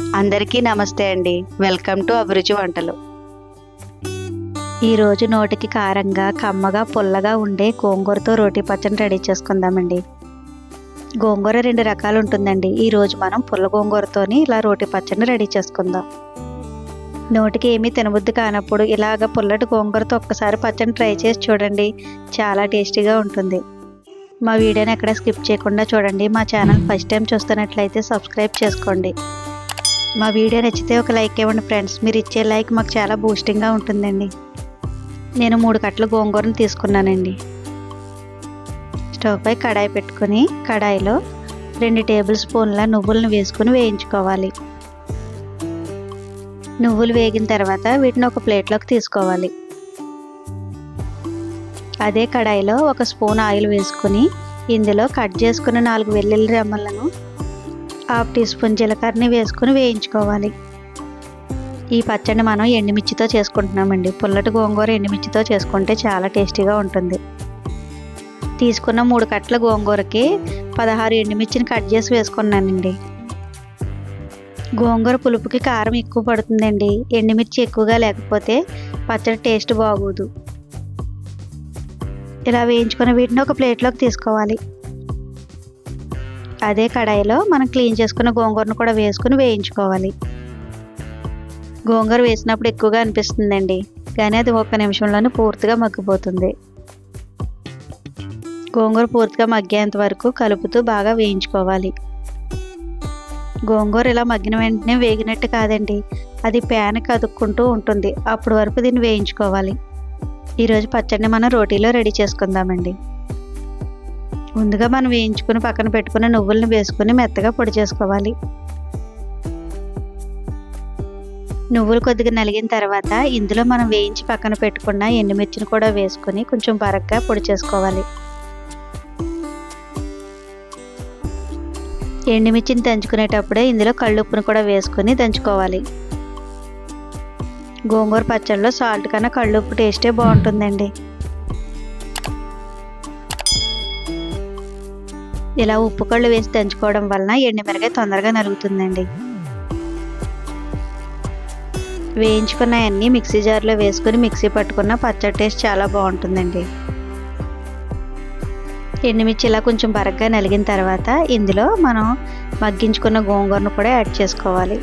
అందరికీ నమస్తే అండి. వెల్కమ్ టు అభిరుచి వంటలు. ఈరోజు నోటికి కారంగా కమ్మగా పుల్లగా ఉండే గోంగూరతో రోటీ పచ్చడి రెడీ చేసుకుందామండి. గోంగూర రెండు రకాలు ఉంటుందండి. ఈరోజు మనం పుల్ల గోంగూరతోని ఇలా రోటి పచ్చడిని రెడీ చేసుకుందాం. నోటికి ఏమీ తినబుద్ధి కానప్పుడు ఇలాగ పుల్లటి గోంగూరతో ఒక్కసారి పచ్చని ట్రై చేసి చూడండి. చాలా టేస్టీగా ఉంటుంది. మా వీడియోని ఎక్కడ స్కిప్ చేయకుండా చూడండి. మా ఛానల్ ఫస్ట్ టైం చూస్తున్నట్లయితే సబ్స్క్రైబ్ చేసుకోండి. మా వీడియో నచ్చితే ఒక లైక్ ఇవ్వండి ఫ్రెండ్స్. మీరు ఇచ్చే లైక్ మాకు చాలా బూస్టింగ్గా ఉంటుందండి. నేను మూడు కట్టలు గోంగూరను తీసుకున్నానండి. స్టవ్ పై కడాయి పెట్టుకుని కడాయిలో రెండు టేబుల్ స్పూన్ల నువ్వులను వేసుకుని వేయించుకోవాలి. నువ్వులు వేగిన తర్వాత వీటిని ఒక ప్లేట్లోకి తీసుకోవాలి. అదే కడాయిలో ఒక స్పూన్ ఆయిల్ వేసుకుని ఇందులో కట్ చేసుకున్న నాలుగు వెల్లుల్లి రెమ్మలను హాఫ్ టీ స్పూన్ జీలకర్రని వేసుకుని వేయించుకోవాలి. ఈ పచ్చడిని మనం ఎండుమిర్చితో చేసుకుంటున్నామండి. పుల్లటి గోంగూర ఎండుమిర్చితో చేసుకుంటే చాలా టేస్టీగా ఉంటుంది. తీసుకున్న మూడు కట్టల గోంగూరకి పదహారు ఎండుమిర్చిని కట్ చేసి వేసుకున్నానండి. గోంగూర పులుపుకి కారం ఎక్కువ పడుతుందండి. ఎండుమిర్చి ఎక్కువగా లేకపోతే పచ్చడి టేస్ట్ బాగోదు. ఇలా వేయించుకుని వీటిని ఒక ప్లేట్లోకి తీసుకోవాలి. అదే కడాయిలో మనం క్లీన్ చేసుకున్న గోంగూరను కూడా వేసుకుని వేయించుకోవాలి. గోంగూర వేసినప్పుడు ఎక్కువగా అనిపిస్తుందండి. కానీ అది ఒక్క నిమిషంలోనే పూర్తిగా మగ్గిపోతుంది. గోంగూర పూర్తిగా మగ్గేంత వరకు కలుపుతూ బాగా వేయించుకోవాలి. గోంగూర ఇలా మగ్గిన వెంటనే వేగినట్టు కాదండి. అది ప్యాన్ కదుక్కుంటూ ఉంటుంది. అప్పుడు వరకు దీన్ని వేయించుకోవాలి. ఈరోజు పచ్చడిని మనం రోటీలో రెడీ చేసుకుందామండి. ముందుగా మనం వేయించుకుని పక్కన పెట్టుకున్న నువ్వులను వేసుకుని మెత్తగా పొడి చేసుకోవాలి. నువ్వులు కొద్దిగా నలిగిన తర్వాత ఇందులో మనం వేయించి పక్కన పెట్టుకున్న ఎండుమిర్చిని కూడా వేసుకుని కొంచెం బరగ్గా పొడి చేసుకోవాలి. ఎండుమిర్చిని దంచుకునేటప్పుడే ఇందులో కళ్ళుప్పును కూడా వేసుకుని దంచుకోవాలి. గోంగూర పచ్చడిలో సాల్ట్ కన్నా కళ్ళుప్పు టేస్టే బాగుంటుందండి. ఇలా ఉప్పు కళ్ళు వేసి దంచుకోవడం వలన ఎండుమిరకాయ తొందరగా నలుగుతుందండి. వేయించుకున్న అన్నీ మిక్సీ జార్లో వేసుకుని మిక్సీ పట్టుకున్న పచ్చడి టేస్ట్ చాలా బాగుంటుందండి. ఎండుమిర్చి ఇలా కొంచెం బరగ్గా నలిగిన తర్వాత ఇందులో మనం మగ్గించుకున్న గోంగూరను కూడా యాడ్ చేసుకోవాలి.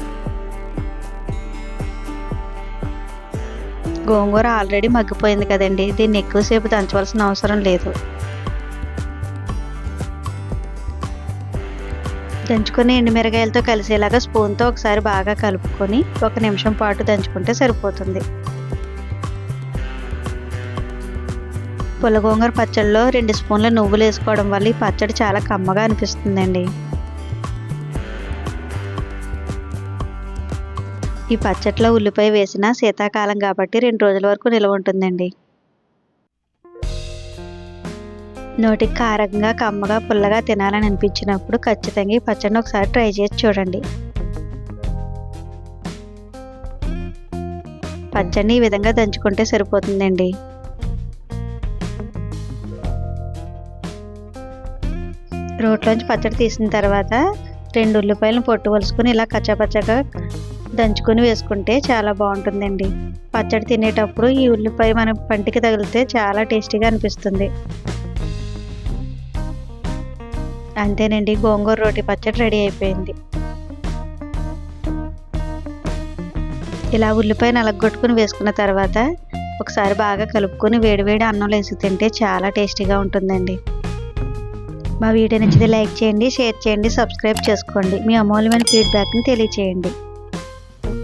గోంగూర ఆల్రెడీ మగ్గిపోయింది కదండి దీన్ని ఎక్కువసేపు దంచవలసిన అవసరం లేదు. దంచుకుని ఎండుమిరకాయలతో కలిసేలాగా స్పూన్తో ఒకసారి బాగా కలుపుకొని ఒక నిమిషం పాటు దంచుకుంటే సరిపోతుంది. పుల్లగోంగూర పచ్చడిలో రెండు స్పూన్ల నువ్వులు వేసుకోవడం వల్ల ఈ పచ్చడి చాలా కమ్మగా అనిపిస్తుందండి. ఈ పచ్చట్లో ఉల్లిపాయ వేసిన శీతాకాలం కాబట్టి రెండు రోజుల వరకు నిల్వ ఉంటుందండి. నోటికి కారంగా కమ్మగా పుల్లగా తినాలని అనిపించినప్పుడు ఖచ్చితంగా ఈ పచ్చడిని ఒకసారి ట్రై చేసి చూడండి. పచ్చడిని ఈ విధంగా దంచుకుంటే సరిపోతుందండి. రోట్లోంచి పచ్చడి తీసిన తర్వాత రెండు ఉల్లిపాయలను పొట్టు వలుసుకొని ఇలా కచ్చాపచ్చగా దంచుకొని వేసుకుంటే చాలా బాగుంటుందండి. పచ్చడి తినేటప్పుడు ఈ ఉల్లిపాయ మన పంటికి తగిలితే చాలా టేస్టీగా అనిపిస్తుంది. అంతేనండి గోంగూర రోటి పచ్చడి రెడీ అయిపోయింది. ఇలా ఉల్లిపాయ నలగొట్టుకుని వేసుకున్న తర్వాత ఒకసారి బాగా కలుపుకొని వేడివేడి అన్నంలో వేసి తింటే చాలా టేస్టీగా ఉంటుందండి. మా వీడియో నచ్చితే లైక్ చేయండి షేర్ చేయండి సబ్స్క్రైబ్ చేసుకోండి. మీ అమూల్యమైన ఫీడ్బ్యాక్ని తెలియచేయండి.